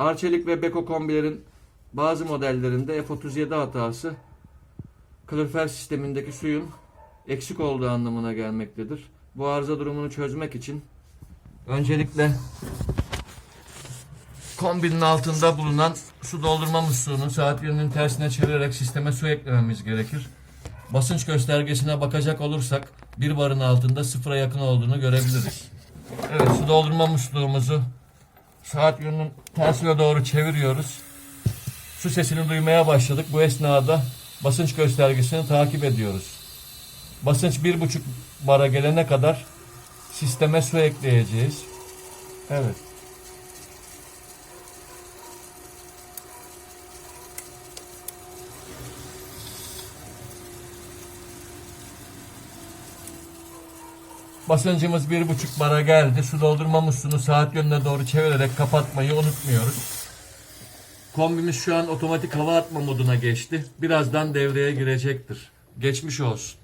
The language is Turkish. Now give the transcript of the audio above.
Arçelik ve Beko kombilerin bazı modellerinde F37 hatası kalorifer sistemindeki suyun eksik olduğu anlamına gelmektedir. Bu arıza durumunu çözmek için öncelikle kombinin altında bulunan su doldurma musluğunu saat yönünün tersine çevirerek sisteme su eklememiz gerekir. Basınç göstergesine bakacak olursak bir barın altında sıfıra yakın olduğunu görebiliriz. Evet su doldurma musluğumuzu saat yönünün tersine doğru çeviriyoruz. Su sesini duymaya başladık. Bu esnada basınç göstergesini takip ediyoruz. Basınç bir buçuk bara gelene kadar sisteme su ekleyeceğiz. Evet. Basıncımız bir buçuk bara geldi. Su doldurma musluğunu saat yönüne doğru çevirerek kapatmayı unutmuyoruz. Kombimiz şu an otomatik hava atma moduna geçti. Birazdan devreye girecektir. Geçmiş olsun.